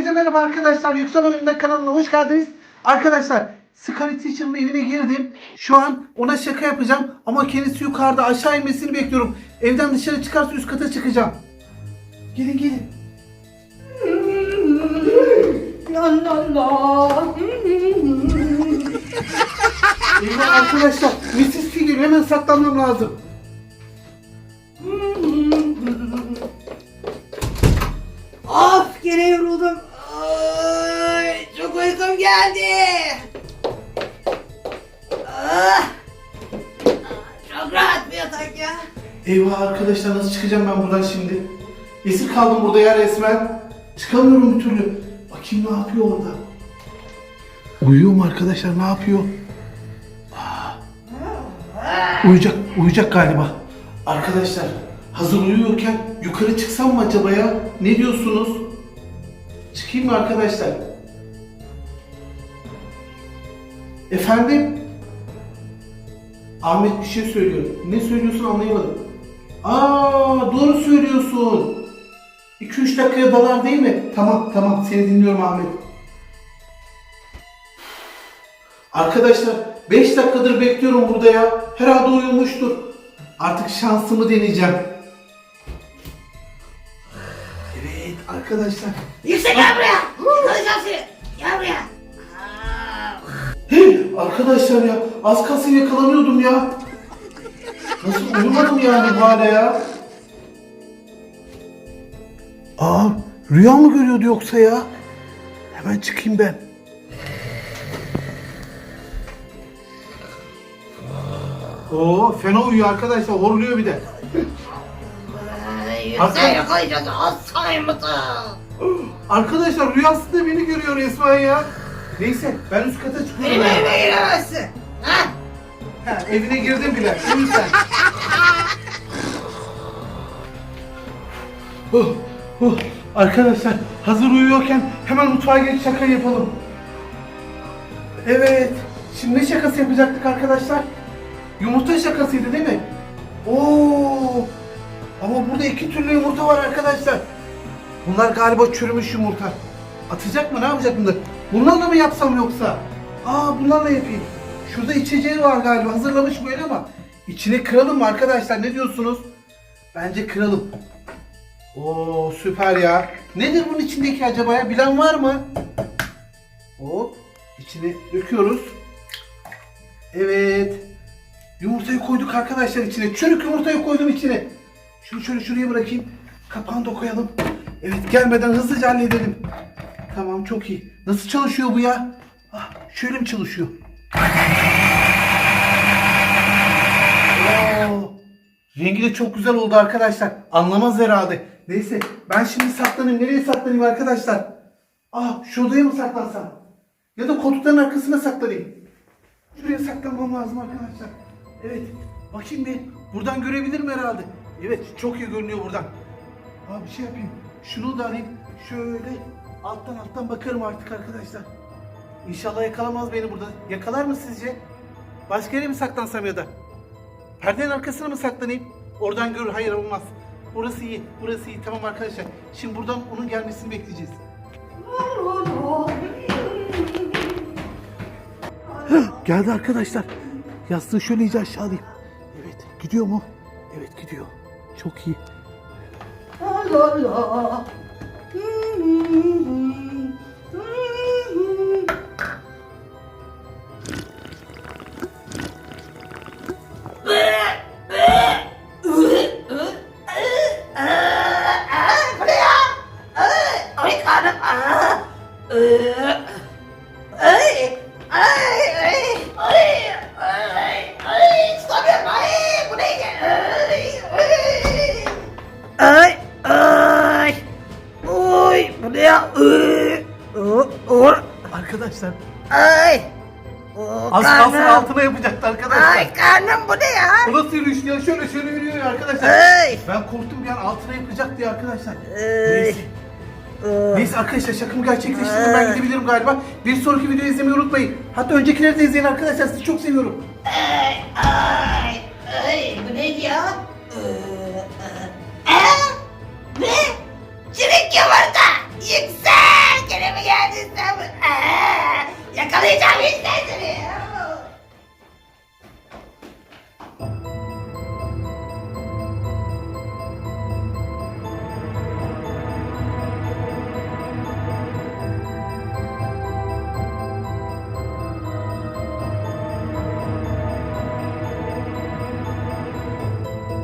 merhaba arkadaşlar. Yüksel Oyun'da kanalına hoş geldiniz. Arkadaşlar Scarlet Teacher'ın evine girdim. Şu an ona şaka yapacağım. Ama kendisi yukarıda aşağı inmesini bekliyorum. Evden dışarı çıkarsa üst kata çıkacağım. Gelin gelin. La la la. Arkadaşlar. Mrs. Figür hemen saklanmam lazım. Of gene yoruldum. Ay, çok uykum geldi. Ah, çok rahat bir yatak ya. Eyvah arkadaşlar nasıl çıkacağım ben buradan şimdi? Esir kaldım burada ya resmen. Çıkamıyorum bir türlü. Bakayım ne yapıyor orada. Uyuyor mu arkadaşlar ne yapıyor? Aa, uyuyacak, uyuyacak galiba. Arkadaşlar hazır uyuyorken yukarı çıksam mı acaba ya? Ne diyorsunuz? Çıkayım mı arkadaşlar? Efendim? Ahmet bir şey söylüyor. Ne söylüyorsun anlayamadım. Aa doğru söylüyorsun. 2-3 dakikaya dalar değil mi? Tamam tamam seni dinliyorum Ahmet. Arkadaşlar 5 dakikadır bekliyorum burada ya. Herhalde uyumuştur. Artık şansımı deneyeceğim. Arkadaşlar. Yüksek gel buraya. Yakalayacağım seni. Gel buraya. Hey, arkadaşlar ya az kalsın yakalanıyordum ya. Nasıl uyumadım yani bu hale ya? Aa rüya mı görüyordu yoksa ya? Hemen çıkayım ben. Oo fena uyuyor arkadaşlar horluyor bir de. Ay, Hakan- yakalayacağız. Asay mısın? Arkadaşlar rüyasında beni görüyor resmen ya. Neyse ben üst kata Benim çıkıyorum. evime giremezsin. Ha? Ha, evine girdim bile. Uyu sen. Oh, oh. Arkadaşlar hazır uyuyorken hemen mutfağa geç şaka yapalım. Evet. Şimdi ne şakası yapacaktık arkadaşlar? Yumurta şakasıydı değil mi? Oo. Ama burada iki türlü yumurta var arkadaşlar. Bunlar galiba çürümüş yumurta. Atacak mı? Ne yapacak bunlar? Bunlarla mı yapsam yoksa? Aa bunlarla yapayım. Şurada içeceği var galiba. Hazırlamış böyle ama. İçine kıralım mı arkadaşlar? Ne diyorsunuz? Bence kıralım. Oo süper ya. Nedir bunun içindeki acaba ya? Bilen var mı? Hop. İçine döküyoruz. Evet. Yumurtayı koyduk arkadaşlar içine. Çürük yumurtayı koydum içine. Şunu şöyle şuraya bırakayım. Kapağını da koyalım. Evet gelmeden hızlıca halledelim. Tamam çok iyi. Nasıl çalışıyor bu ya? Ah, şöyle mi çalışıyor? Oo, rengi de çok güzel oldu arkadaşlar. Anlamaz herhalde. Neyse ben şimdi saklanayım. Nereye saklanayım arkadaşlar? Ah şu odaya mı saklansam? Ya da koltukların arkasına saklanayım. Şuraya saklanmam lazım arkadaşlar. Evet. Bakayım bir. Buradan görebilirim herhalde. Evet çok iyi görünüyor buradan. Aa bir şey yapayım. Şunu da alayım. Şöyle alttan alttan bakarım artık arkadaşlar. İnşallah yakalamaz beni burada. Yakalar mı sizce? Başka yere mi saklansam ya da? Perdenin arkasına mı saklanayım? Oradan görür. Hayır olmaz. Burası iyi. Burası iyi. Tamam arkadaşlar. Şimdi buradan onun gelmesini bekleyeceğiz. Geldi arkadaşlar. Yastığı şöyle iyice aşağı alayım. Evet. Gidiyor mu? Evet gidiyor. Çok iyi. La la la. Arkadaşlar Ay. Oo, az kalsın karnım. altına yapacaktı arkadaşlar. Ay karnım bu ne ya? Bu nasıl yürüyüş ya? Şöyle şöyle yürüyor ya arkadaşlar. Ay. Ben korktum an altına yapacak diye arkadaşlar. Ay. Neyse. Neyse arkadaşlar şakamı gerçekleştirdim ben gidebilirim galiba. Bir sonraki videoyu izlemeyi unutmayın. Hatta öncekileri de izleyin arkadaşlar sizi çok seviyorum. Ay. Ay. கதையை சாமி